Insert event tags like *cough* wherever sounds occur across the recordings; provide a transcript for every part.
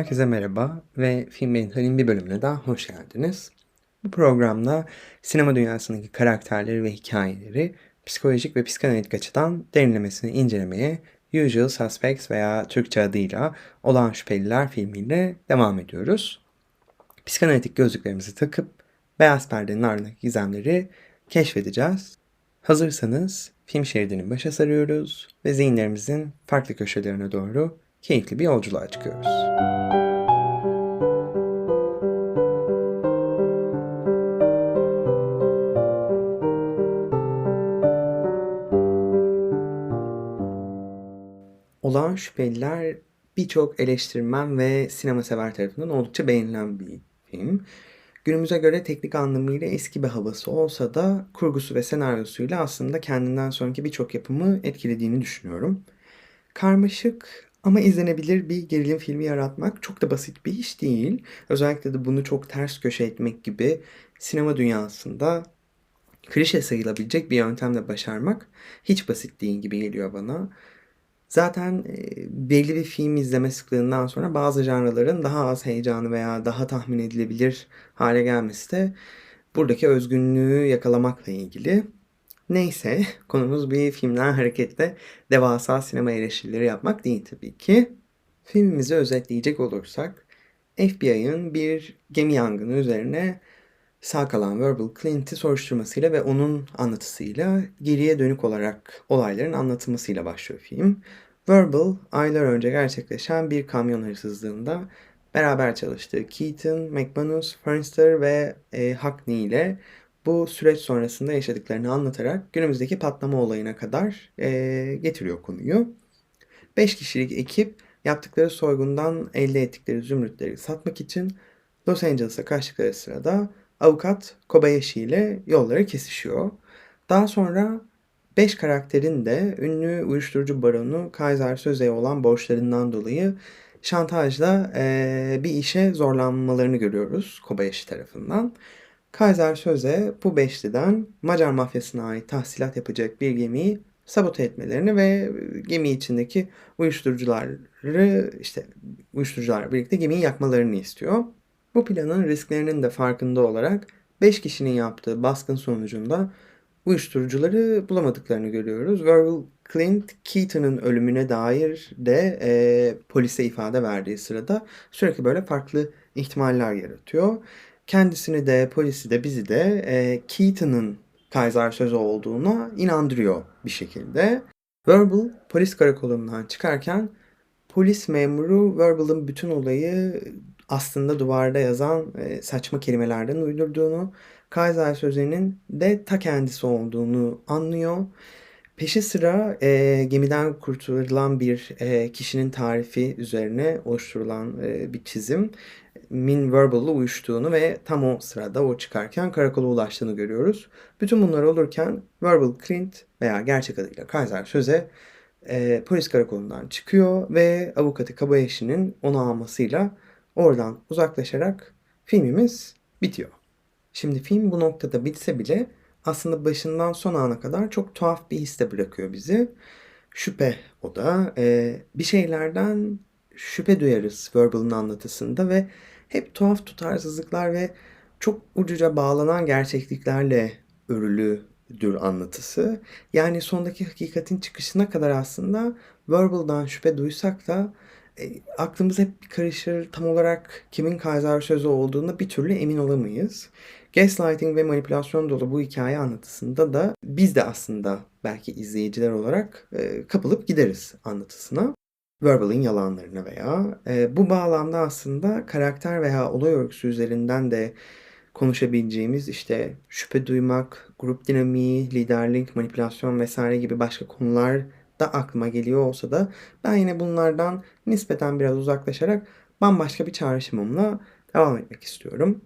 Herkese merhaba ve Film Mental'in bir bölümüne daha hoş geldiniz. Bu programda sinema dünyasındaki karakterleri ve hikayeleri psikolojik ve psikanalitik açıdan derinlemesine incelemeye Usual Suspects veya Türkçe adıyla Olan Şüpheliler filmiyle devam ediyoruz. Psikanalitik gözlüklerimizi takıp beyaz perdenin ardındaki gizemleri keşfedeceğiz. Hazırsanız film şeridinin başa sarıyoruz ve zihinlerimizin farklı köşelerine doğru keyifli bir yolculuğa çıkıyoruz. Olağan Şüpheliler birçok eleştirmen ve sinema sever tarafından oldukça beğenilen bir film. Günümüze göre teknik anlamıyla eski bir havası olsa da kurgusu ve senaryosuyla aslında kendinden sonraki birçok yapımı etkilediğini düşünüyorum. Karmaşık ama izlenebilir bir gerilim filmi yaratmak çok da basit bir iş değil. Özellikle de bunu çok ters köşe etmek gibi sinema dünyasında klişe sayılabilecek bir yöntemle başarmak hiç basit değil gibi geliyor bana. Zaten e, belli bir film izleme sıklığından sonra bazı janraların daha az heyecanı veya daha tahmin edilebilir hale gelmesi de buradaki özgünlüğü yakalamakla ilgili. Neyse *laughs* konumuz bir filmden hareketle devasa sinema eleştirileri yapmak değil tabii ki. Filmimizi özetleyecek olursak FBI'ın bir gemi yangını üzerine sağ kalan Verbal Clint'i soruşturmasıyla ve onun anlatısıyla geriye dönük olarak olayların anlatılmasıyla başlıyor film. Verbal aylar önce gerçekleşen bir kamyon hırsızlığında beraber çalıştığı Keaton, McManus, Fernster ve e, Hackney ile bu süreç sonrasında yaşadıklarını anlatarak günümüzdeki patlama olayına kadar e, getiriyor konuyu. 5 kişilik ekip yaptıkları soygundan elde ettikleri zümrütleri satmak için Los Angeles'a kaçtıkları sırada avukat Kobayashi ile yolları kesişiyor. Daha sonra 5 karakterin de ünlü uyuşturucu baronu Kaiser Söze'ye olan borçlarından dolayı şantajla e, bir işe zorlanmalarını görüyoruz Kobayashi tarafından. Kaiser Söze bu beşliden Macar mafyasına ait tahsilat yapacak bir gemiyi sabote etmelerini ve gemi içindeki uyuşturucuları işte uyuşturucularla birlikte gemiyi yakmalarını istiyor. Bu planın risklerinin de farkında olarak 5 kişinin yaptığı baskın sonucunda uyuşturucuları bulamadıklarını görüyoruz. Verbal Clint Keaton'ın ölümüne dair de e, polise ifade verdiği sırada sürekli böyle farklı ihtimaller yaratıyor. Kendisini de polisi de bizi de e, Keaton'ın Kaiser sözü olduğuna inandırıyor bir şekilde. Verbal polis karakolundan çıkarken polis memuru Verbal'ın bütün olayı aslında duvarda yazan e, saçma kelimelerden uydurduğunu, Kaiser sözünün de ta kendisi olduğunu anlıyor. Peşi sıra e, gemiden kurtulan bir e, kişinin tarifi üzerine oluşturulan e, bir çizim. Min Verbal'la uyuştuğunu ve tam o sırada o çıkarken karakola ulaştığını görüyoruz. Bütün bunlar olurken Verbal Clint veya gerçek adıyla Kaiser Söze e, polis karakolundan çıkıyor ve avukatı Kabayashi'nin onu almasıyla oradan uzaklaşarak filmimiz bitiyor. Şimdi film bu noktada bitse bile aslında başından son ana kadar çok tuhaf bir his de bırakıyor bizi. Şüphe o da. Ee, bir şeylerden şüphe duyarız Verbal'ın anlatısında ve hep tuhaf tutarsızlıklar ve çok ucuca bağlanan gerçekliklerle örülüdür anlatısı. Yani sondaki hakikatin çıkışına kadar aslında Verbal'dan şüphe duysak da e, aklımız hep bir karışır. Tam olarak kimin Kaiser sözü olduğuna bir türlü emin olamayız. Gaslighting ve manipülasyon dolu bu hikaye anlatısında da biz de aslında belki izleyiciler olarak e, kapılıp gideriz anlatısına. Verbal'in yalanlarına veya e, bu bağlamda aslında karakter veya olay örgüsü üzerinden de konuşabileceğimiz işte şüphe duymak, grup dinamiği, liderlik, manipülasyon vesaire gibi başka konular da aklıma geliyor olsa da ben yine bunlardan nispeten biraz uzaklaşarak bambaşka bir çağrışımımla devam etmek istiyorum.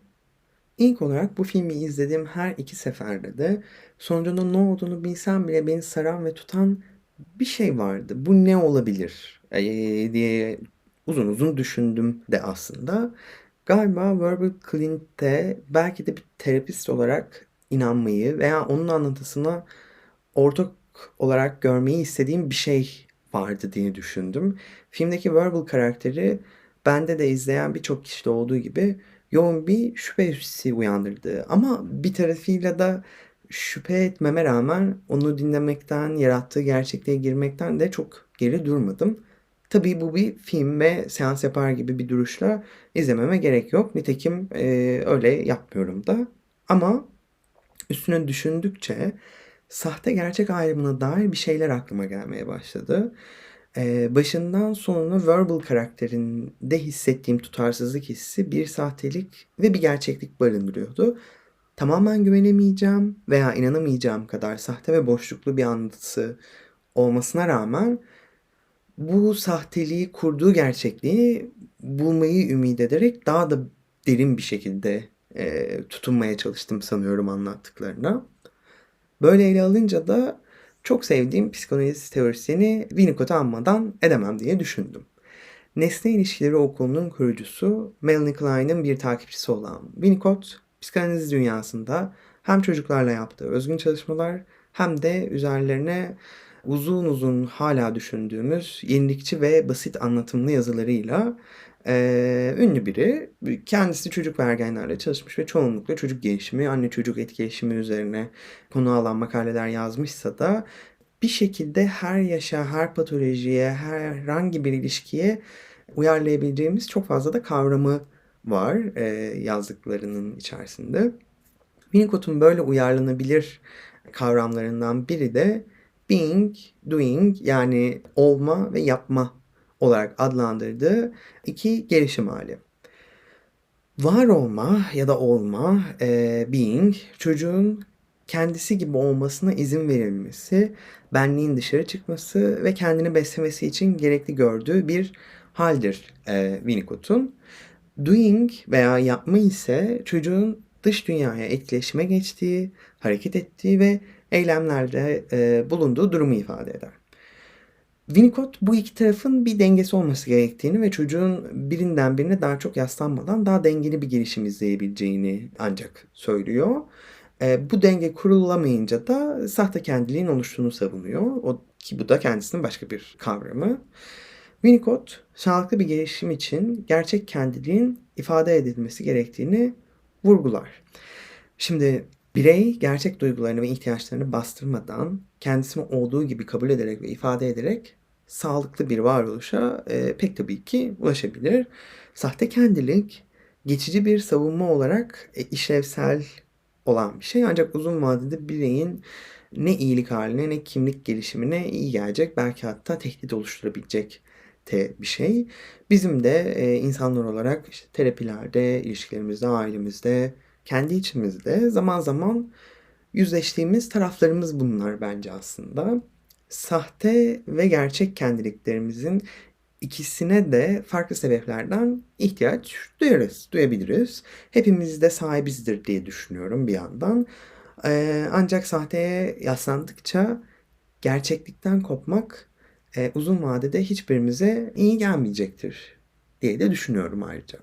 İlk olarak bu filmi izlediğim her iki seferde de sonucunda ne olduğunu bilsem bile beni saran ve tutan bir şey vardı. Bu ne olabilir ee, diye uzun uzun düşündüm de aslında. Galiba Verbal Clint'te belki de bir terapist olarak inanmayı veya onun anlatısına ortak olarak görmeyi istediğim bir şey vardı diye düşündüm. Filmdeki Verbal karakteri bende de izleyen birçok kişide olduğu gibi yoğun bir şüphe hissi uyandırdı. Ama bir tarafıyla da şüphe etmeme rağmen onu dinlemekten, yarattığı gerçekliğe girmekten de çok geri durmadım. Tabii bu bir film ve seans yapar gibi bir duruşla izlememe gerek yok. Nitekim e, öyle yapmıyorum da. Ama üstüne düşündükçe sahte gerçek ayrımına dair bir şeyler aklıma gelmeye başladı. Ee, başından sonuna Verbal karakterinde hissettiğim tutarsızlık hissi bir sahtelik ve bir gerçeklik barındırıyordu. Tamamen güvenemeyeceğim veya inanamayacağım kadar sahte ve boşluklu bir anlatısı olmasına rağmen bu sahteliği kurduğu gerçekliği bulmayı ümit ederek daha da derin bir şekilde e, tutunmaya çalıştım sanıyorum anlattıklarına. Böyle ele alınca da çok sevdiğim psikanaliz teorisyeni Winnicott'u anmadan edemem diye düşündüm. Nesne ilişkileri okulunun kurucusu Melanie Klein'in bir takipçisi olan Winnicott, psikanaliz dünyasında hem çocuklarla yaptığı özgün çalışmalar hem de üzerlerine uzun uzun hala düşündüğümüz yenilikçi ve basit anlatımlı yazılarıyla ee, ünlü biri. Kendisi çocuk ve ergenlerle çalışmış ve çoğunlukla çocuk gelişimi, anne çocuk etkileşimi üzerine konu alan makaleler yazmışsa da bir şekilde her yaşa, her patolojiye, herhangi bir ilişkiye uyarlayabileceğimiz çok fazla da kavramı var e, yazdıklarının içerisinde. Winnicott'un böyle uyarlanabilir kavramlarından biri de being, doing yani olma ve yapma olarak adlandırdığı iki gelişim hali. Var olma ya da olma, e, being, çocuğun kendisi gibi olmasına izin verilmesi, benliğin dışarı çıkması ve kendini beslemesi için gerekli gördüğü bir haldir e, Winnicott'un. Doing veya yapma ise çocuğun dış dünyaya etkileşime geçtiği, hareket ettiği ve eylemlerde e, bulunduğu durumu ifade eder. Winnicott bu iki tarafın bir dengesi olması gerektiğini ve çocuğun birinden birine daha çok yaslanmadan daha dengeli bir gelişim izleyebileceğini ancak söylüyor. E, bu denge kurulamayınca da sahte kendiliğin oluştuğunu savunuyor. O, ki bu da kendisinin başka bir kavramı. Winnicott sağlıklı bir gelişim için gerçek kendiliğin ifade edilmesi gerektiğini vurgular. Şimdi birey gerçek duygularını ve ihtiyaçlarını bastırmadan kendisini olduğu gibi kabul ederek ve ifade ederek sağlıklı bir varoluşa e, pek tabii ki ulaşabilir. Sahte kendilik geçici bir savunma olarak e, işlevsel olan bir şey ancak uzun vadede bireyin ne iyilik haline ne kimlik gelişimine iyi gelecek belki hatta tehdit oluşturabilecek te bir şey. Bizim de e, insanlar olarak işte terapilerde, ilişkilerimizde, ailemizde, kendi içimizde zaman zaman yüzleştiğimiz taraflarımız bunlar bence aslında. Sahte ve gerçek kendiliklerimizin ikisine de farklı sebeplerden ihtiyaç duyarız, duyabiliriz. Hepimiz de sahibizdir diye düşünüyorum bir yandan. Ee, ancak sahteye yaslandıkça gerçeklikten kopmak e, uzun vadede hiçbirimize iyi gelmeyecektir diye de düşünüyorum ayrıca.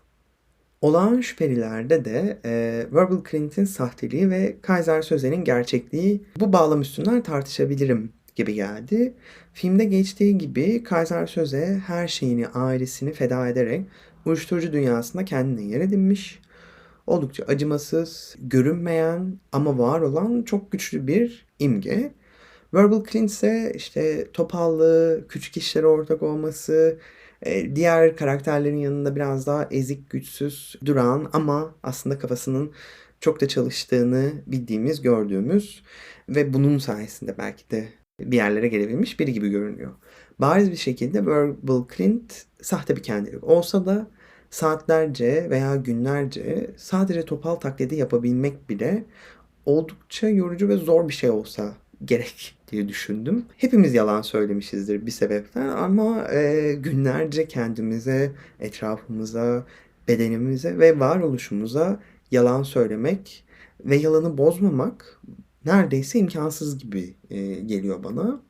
Olağan şüphelilerde de e, Verbal Clint'in sahteliği ve Kaiser Söze'nin gerçekliği bu bağlam üstünden tartışabilirim gibi geldi. Filmde geçtiği gibi Kaiser Söze her şeyini, ailesini feda ederek uyuşturucu dünyasında kendine yer edinmiş. Oldukça acımasız, görünmeyen ama var olan çok güçlü bir imge. Verbal Clint ise işte topallığı, küçük işlere ortak olması, e, diğer karakterlerin yanında biraz daha ezik, güçsüz duran ama aslında kafasının çok da çalıştığını bildiğimiz, gördüğümüz ve bunun sayesinde belki de bir yerlere gelebilmiş biri gibi görünüyor. Bariz bir şekilde Verbal Clint sahte bir kendilik olsa da saatlerce veya günlerce sadece topal taklidi yapabilmek bile oldukça yorucu ve zor bir şey olsa gerek diye düşündüm. Hepimiz yalan söylemişizdir bir sebepten ama e, günlerce kendimize, etrafımıza, bedenimize ve varoluşumuza yalan söylemek ve yalanı bozmamak neredeyse imkansız gibi e, geliyor bana.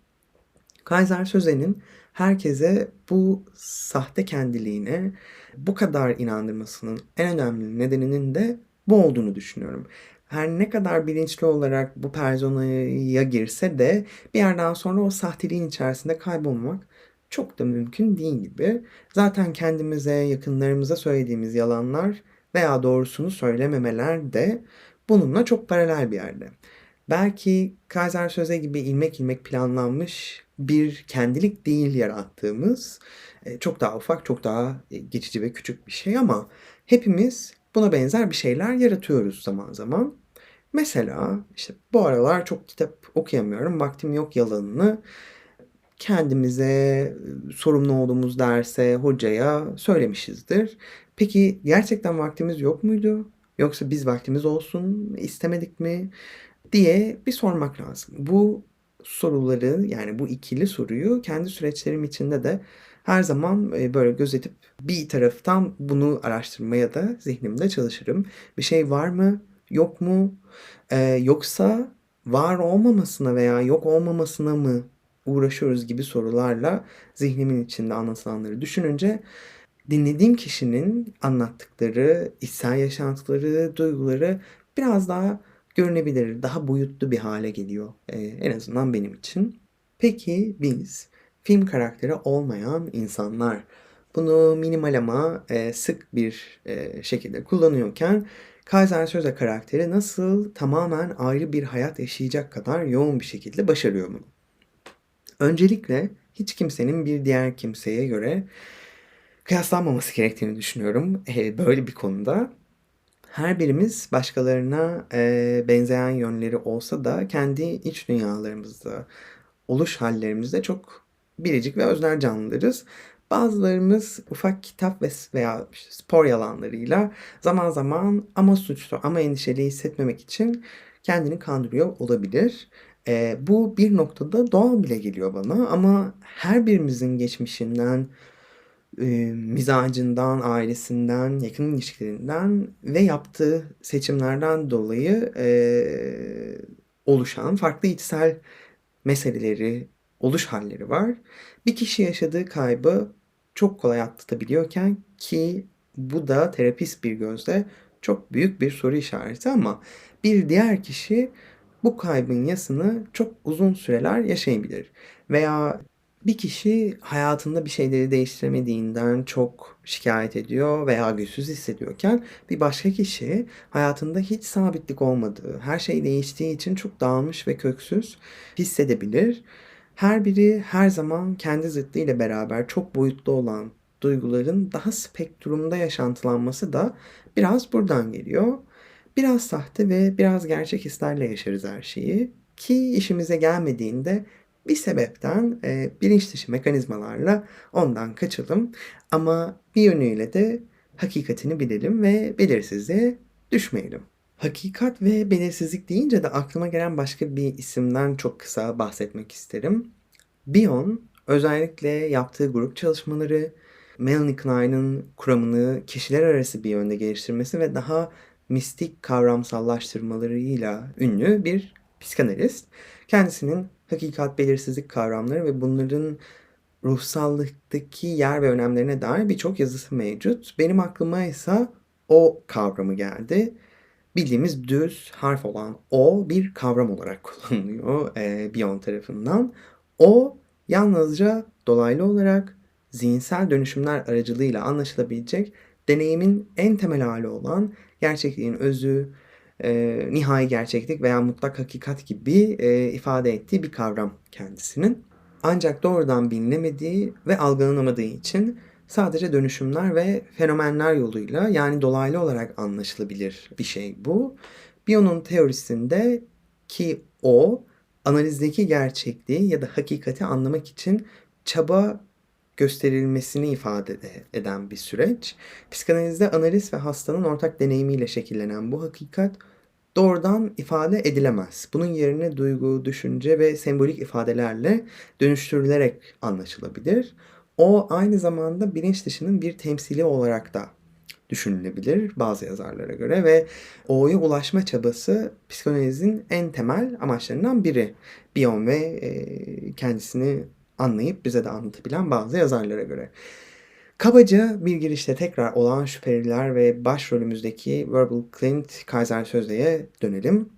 Kaiser Söze'nin herkese bu sahte kendiliğine bu kadar inandırmasının en önemli nedeninin de bu olduğunu düşünüyorum her ne kadar bilinçli olarak bu personaya girse de bir yerden sonra o sahteliğin içerisinde kaybolmak çok da mümkün değil gibi. Zaten kendimize, yakınlarımıza söylediğimiz yalanlar veya doğrusunu söylememeler de bununla çok paralel bir yerde. Belki Kaiser Söze gibi ilmek ilmek planlanmış bir kendilik değil yarattığımız e, çok daha ufak, çok daha e, geçici ve küçük bir şey ama hepimiz buna benzer bir şeyler yaratıyoruz zaman zaman. Mesela işte bu aralar çok kitap okuyamıyorum, vaktim yok yalanını kendimize, sorumlu olduğumuz derse, hocaya söylemişizdir. Peki gerçekten vaktimiz yok muydu? Yoksa biz vaktimiz olsun istemedik mi? diye bir sormak lazım. Bu soruları yani bu ikili soruyu kendi süreçlerim içinde de her zaman böyle gözetip bir taraftan bunu araştırmaya da zihnimde çalışırım. Bir şey var mı? Yok mu? Ee, yoksa var olmamasına veya yok olmamasına mı uğraşıyoruz gibi sorularla zihnimin içinde anlatılanları düşününce dinlediğim kişinin anlattıkları, içsel yaşantıları, duyguları biraz daha görünebilir, daha boyutlu bir hale geliyor. Ee, en azından benim için. Peki biz film karakteri olmayan insanlar bunu minimal ama e, sık bir e, şekilde kullanıyorken Kaiser Söze karakteri nasıl tamamen ayrı bir hayat yaşayacak kadar yoğun bir şekilde başarıyor bunu? Öncelikle hiç kimsenin bir diğer kimseye göre kıyaslanmaması gerektiğini düşünüyorum e, böyle bir konuda. Her birimiz başkalarına e, benzeyen yönleri olsa da kendi iç dünyalarımızda, oluş hallerimizde çok biricik ve öznel canlılarız. Bazılarımız ufak kitap ve veya spor yalanlarıyla zaman zaman ama suçlu ama endişeli hissetmemek için kendini kandırıyor olabilir. E, bu bir noktada doğal bile geliyor bana ama her birimizin geçmişinden, e, mizacından, ailesinden, yakın ilişkilerinden ve yaptığı seçimlerden dolayı e, oluşan farklı içsel meseleleri, oluş halleri var. Bir kişi yaşadığı kaybı çok kolay atlatabiliyorken ki bu da terapist bir gözle çok büyük bir soru işareti ama bir diğer kişi bu kaybın yasını çok uzun süreler yaşayabilir. Veya bir kişi hayatında bir şeyleri değiştiremediğinden çok şikayet ediyor veya güçsüz hissediyorken bir başka kişi hayatında hiç sabitlik olmadığı, her şey değiştiği için çok dağılmış ve köksüz hissedebilir. Her biri her zaman kendi zıttıyla beraber çok boyutlu olan duyguların daha spektrumda yaşantılanması da biraz buradan geliyor. Biraz sahte ve biraz gerçek hislerle yaşarız her şeyi ki işimize gelmediğinde bir sebepten e, bilinç dışı mekanizmalarla ondan kaçalım ama bir yönüyle de hakikatini bilelim ve belirsizliğe düşmeyelim. Hakikat ve belirsizlik deyince de aklıma gelen başka bir isimden çok kısa bahsetmek isterim. Bion özellikle yaptığı grup çalışmaları, Melanie Klein'ın kuramını kişiler arası bir yönde geliştirmesi ve daha mistik kavramsallaştırmalarıyla ünlü bir psikanalist. Kendisinin hakikat, belirsizlik kavramları ve bunların ruhsallıktaki yer ve önemlerine dair birçok yazısı mevcut. Benim aklıma ise o kavramı geldi. Bildiğimiz düz harf olan o bir kavram olarak *laughs* kullanılıyor e, Bion tarafından. O yalnızca dolaylı olarak zihinsel dönüşümler aracılığıyla anlaşılabilecek deneyimin en temel hali olan gerçekliğin özü, e, nihai gerçeklik veya mutlak hakikat gibi e, ifade ettiği bir kavram kendisinin. Ancak doğrudan bilinemediği ve algılanamadığı için sadece dönüşümler ve fenomenler yoluyla yani dolaylı olarak anlaşılabilir bir şey bu. Bion'un teorisinde ki o analizdeki gerçekliği ya da hakikati anlamak için çaba gösterilmesini ifade eden bir süreç. Psikanalizde analiz ve hastanın ortak deneyimiyle şekillenen bu hakikat doğrudan ifade edilemez. Bunun yerine duygu, düşünce ve sembolik ifadelerle dönüştürülerek anlaşılabilir. O aynı zamanda bilinç dışının bir temsili olarak da düşünülebilir bazı yazarlara göre ve O'ya ulaşma çabası psikanalizin en temel amaçlarından biri. Bion ve e, kendisini anlayıp bize de anlatabilen bazı yazarlara göre. Kabaca bir girişte tekrar olan şüpheliler ve başrolümüzdeki Verbal Clint Kaiser Sözde'ye dönelim.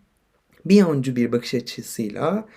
Bir Biyoncu bir bakış açısıyla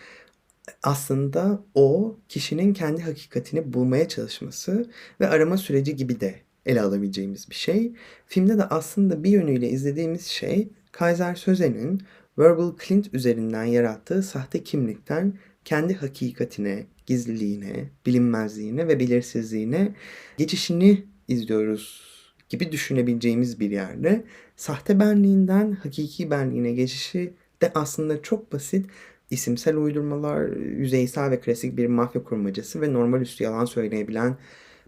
aslında o kişinin kendi hakikatini bulmaya çalışması ve arama süreci gibi de ele alabileceğimiz bir şey. Filmde de aslında bir yönüyle izlediğimiz şey Kaiser Söze'nin Verbal Clint üzerinden yarattığı sahte kimlikten kendi hakikatine, gizliliğine, bilinmezliğine ve belirsizliğine geçişini izliyoruz gibi düşünebileceğimiz bir yerde sahte benliğinden hakiki benliğine geçişi de aslında çok basit isimsel uydurmalar, yüzeysel ve klasik bir mafya kurmacası ve normal üstü yalan söyleyebilen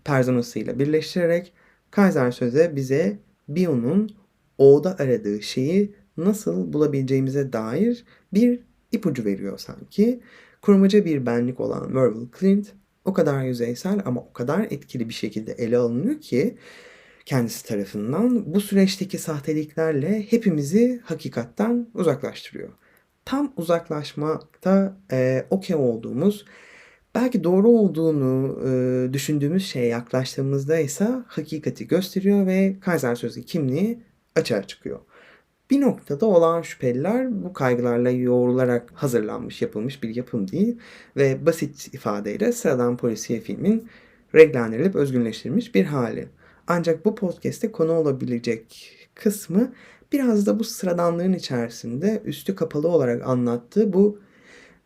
personasıyla birleştirerek Kaiser Söze bize Bio'nun O'da aradığı şeyi nasıl bulabileceğimize dair bir ipucu veriyor sanki. Kurmaca bir benlik olan Verbal Clint o kadar yüzeysel ama o kadar etkili bir şekilde ele alınıyor ki kendisi tarafından bu süreçteki sahteliklerle hepimizi hakikatten uzaklaştırıyor. Tam uzaklaşmakta e, okey olduğumuz, belki doğru olduğunu e, düşündüğümüz şeye yaklaştığımızda ise hakikati gösteriyor ve Kaiser Sözü kimliği açığa çıkıyor. Bir noktada olan şüpheliler bu kaygılarla yoğrularak hazırlanmış, yapılmış bir yapım değil ve basit ifadeyle sıradan polisiye filmin renklendirilip özgünleştirilmiş bir hali. Ancak bu podcast'te konu olabilecek kısmı biraz da bu sıradanlığın içerisinde üstü kapalı olarak anlattığı bu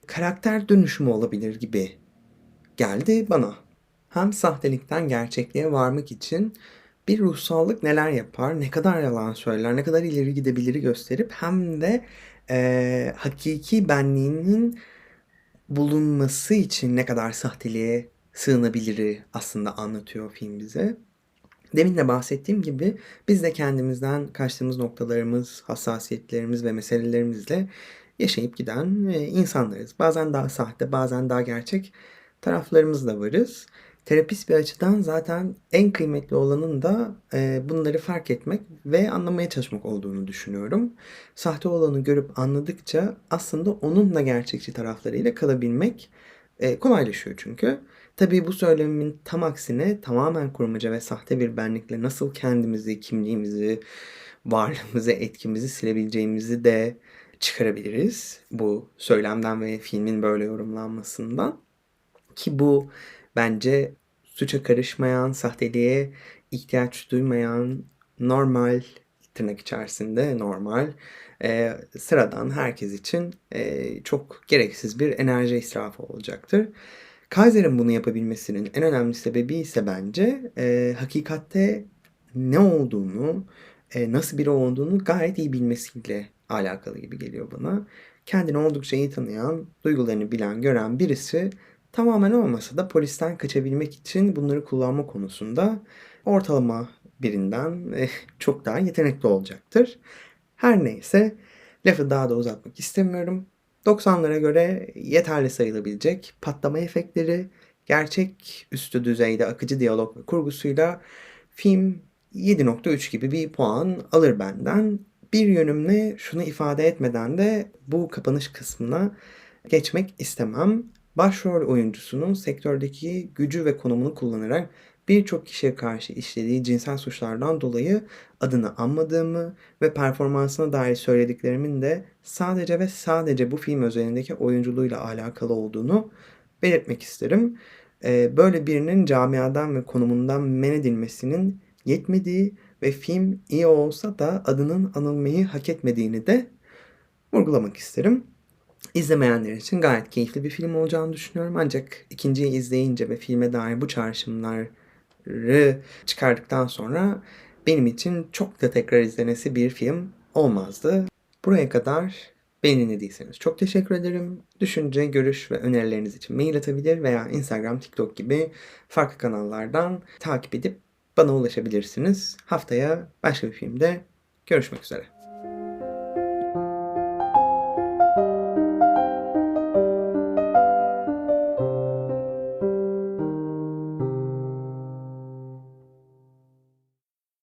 karakter dönüşümü olabilir gibi geldi bana. Hem sahtelikten gerçekliğe varmak için bir ruhsallık neler yapar, ne kadar yalan söyler, ne kadar ileri gidebilir gösterip hem de e, hakiki benliğinin bulunması için ne kadar sahteliğe sığınabilir aslında anlatıyor film bize. Demin de bahsettiğim gibi biz de kendimizden kaçtığımız noktalarımız, hassasiyetlerimiz ve meselelerimizle yaşayıp giden e, insanlarız. Bazen daha sahte, bazen daha gerçek taraflarımız da varız. Terapist bir açıdan zaten en kıymetli olanın da e, bunları fark etmek ve anlamaya çalışmak olduğunu düşünüyorum. Sahte olanı görüp anladıkça aslında onun da gerçekçi taraflarıyla kalabilmek e, kolaylaşıyor çünkü. Tabii bu söylemimin tam aksine tamamen kurmaca ve sahte bir benlikle nasıl kendimizi, kimliğimizi, varlığımızı, etkimizi silebileceğimizi de çıkarabiliriz bu söylemden ve filmin böyle yorumlanmasından. Ki bu bence suça karışmayan, sahteliğe ihtiyaç duymayan, normal, tırnak içerisinde normal, e, sıradan herkes için e, çok gereksiz bir enerji israfı olacaktır. Kaiser'in bunu yapabilmesinin en önemli sebebi ise bence e, hakikatte ne olduğunu, e, nasıl biri olduğunu gayet iyi bilmesiyle alakalı gibi geliyor bana. Kendini oldukça iyi tanıyan, duygularını bilen, gören birisi tamamen olmasa da polisten kaçabilmek için bunları kullanma konusunda ortalama birinden e, çok daha yetenekli olacaktır. Her neyse lafı daha da uzatmak istemiyorum. 90'lara göre yeterli sayılabilecek patlama efektleri, gerçek üstü düzeyde akıcı diyalog ve kurgusuyla film 7.3 gibi bir puan alır benden. Bir yönümle şunu ifade etmeden de bu kapanış kısmına geçmek istemem. Başrol oyuncusunun sektördeki gücü ve konumunu kullanarak birçok kişiye karşı işlediği cinsel suçlardan dolayı adını anmadığımı ve performansına dair söylediklerimin de sadece ve sadece bu film özelindeki oyunculuğuyla alakalı olduğunu belirtmek isterim. Ee, böyle birinin camiadan ve konumundan men edilmesinin yetmediği ve film iyi olsa da adının anılmayı hak etmediğini de vurgulamak isterim. İzlemeyenler için gayet keyifli bir film olacağını düşünüyorum. Ancak ikinciyi izleyince ve filme dair bu çağrışımlar çıkardıktan sonra benim için çok da tekrar izlenesi bir film olmazdı. Buraya kadar beni dinlediyseniz çok teşekkür ederim. Düşünce, görüş ve önerileriniz için mail atabilir veya Instagram, TikTok gibi farklı kanallardan takip edip bana ulaşabilirsiniz. Haftaya başka bir filmde görüşmek üzere.